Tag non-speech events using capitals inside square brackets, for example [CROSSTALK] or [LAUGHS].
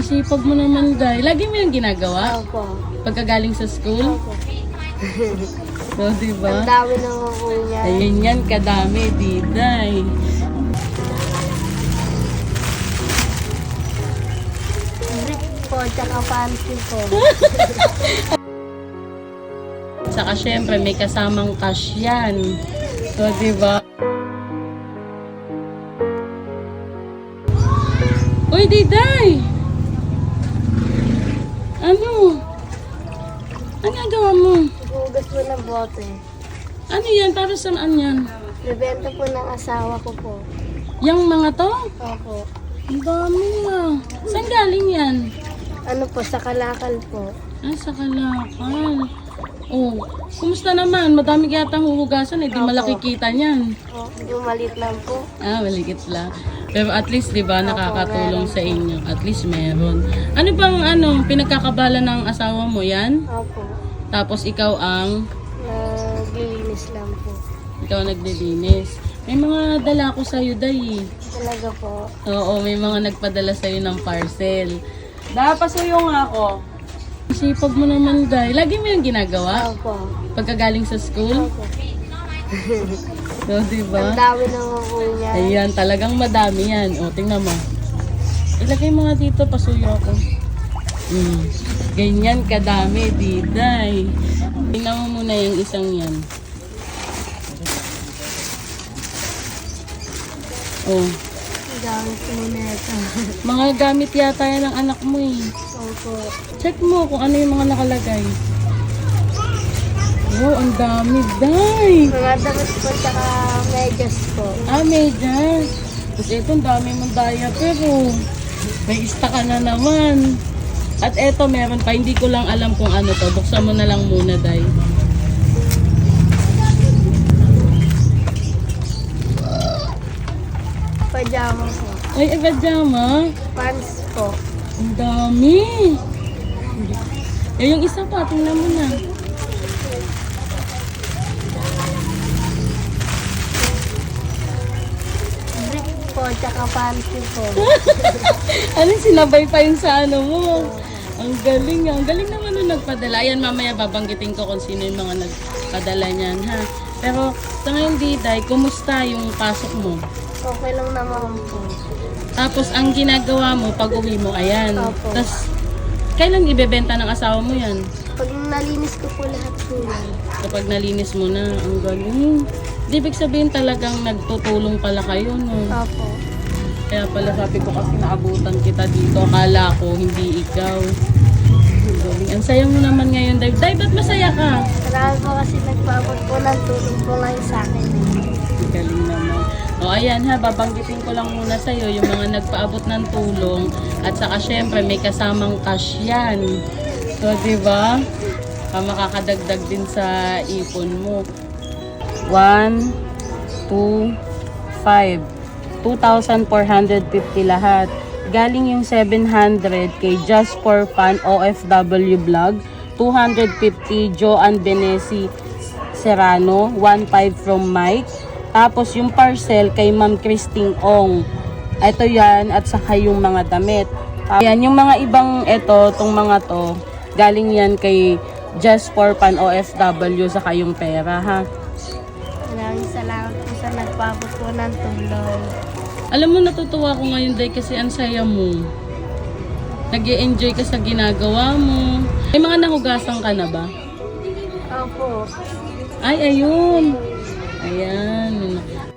Sipag mo naman, Day. Lagi mo yung ginagawa? Opo. Pagkagaling sa school? Opo. So, [LAUGHS] di Ang ba? dami naman po niya. Ayun yan, kadami, Diday. Brick po, tsaka panty po. [LAUGHS] Saka syempre, may kasamang cash yan. So, di ba? Uy, Diday! Ano gagawa mo? Hugas po ng bote. Ano yan? Para saan yan? Nabenta po ng asawa ko po. Yung mga to? Opo. Ang dami ah. Saan galing yan? Ano po, sa kalakal po. Ah, sa Kalakal. Oh, kumusta naman? Madami yata huhugasan eh. Di Opo. malaki kita niyan. Oh, yung maliit lang po. Ah, maligit lang. Pero at least, di ba, Opo, nakakatulong meron sa inyo. At least meron. Ano bang ano, pinagkakabala ng asawa mo yan? Opo. Tapos ikaw ang, Naglilinis lang po. ikaw ang naglilinis. May mga dala ko sa'yo, day. eh. Talaga po. Oo, may mga nagpadala sa'yo ng parcel. Dapasuyo nga ako. Sipag mo naman, day. Lagi mo yung ginagawa? Opo. Pagkagaling sa school? Opo. So, [LAUGHS] di Ang ba? dami po niya. Ayan, talagang madami yan. O, tingnan mo. Ilagay mo nga dito, pasuyo ako. Mm. Ganyan kadami, diday. Tingnan mo muna yung isang yan. Oh, Dami po nito. [LAUGHS] mga gamit yata yan ng anak mo eh. Opo. Check mo kung ano yung mga nakalagay. Wow, ang dami, day. Mga damit po, tsaka medyas po. Ah, medyas. Tapos ito, ang dami mong diaper oh. May ista ka na naman. At eto, meron pa. Hindi ko lang alam kung ano to. Buksan mo na lang muna, Day. Ay, eh, pajama. Pants po. Ang dami. Eh, yung isa pa, tingnan mo na. Brick po, tsaka panty po. [LAUGHS] Ano, sinabay pa yung sa ano mo. Ang galing, ang galing naman nung nagpadala. Ayan, mamaya babanggitin ko kung sino yung mga nagpadala niyan, ha. Pero, sa ngayon, Diday, kumusta yung pasok mo? Okay lang naman po. Tapos, ang ginagawa mo pag uwi mo, ayan. Opo. Tapos, kailan ibebenta ng asawa mo yan? Pag nalinis ko po lahat po yan. Kapag nalinis mo na, ang galing. Di ibig sabihin talagang nagtutulong pala kayo, no? Opo. Kaya pala sabi ko kasi naabutan kita dito. Akala ko hindi ikaw. Ang galing. Ang saya mo naman ngayon, Dave. Dave, ba't masaya ka? Marami po kasi nagpaabot po ng tulong po ngayon sa akin. Ang galing naman. O ayan ha, babanggitin ko lang muna sa'yo yung mga nagpaabot ng tulong at saka syempre may kasamang cash yan. So, di ba? Ah, makakadagdag din sa ipon mo. 1, 2, 5. 2,450 lahat. Galing yung 700 kay Just for Fun OFW Vlog. 250 Joanne Benesi Serrano. 1,500 from Mike. Tapos yung parcel kay Ma'am Christine Ong. Ito yan at saka yung mga damit. Ayan, yung mga ibang ito, tong mga to, galing yan kay Just for Fun OFW saka yung pera ha. Maraming salamat po sa nagpaabot po ng tulong. Alam mo, natutuwa ko ngayon, Day, kasi ang saya mo. nag enjoy ka sa ginagawa mo. May mga nahugasan ka na ba? Opo. Ay, ayun. Ayan.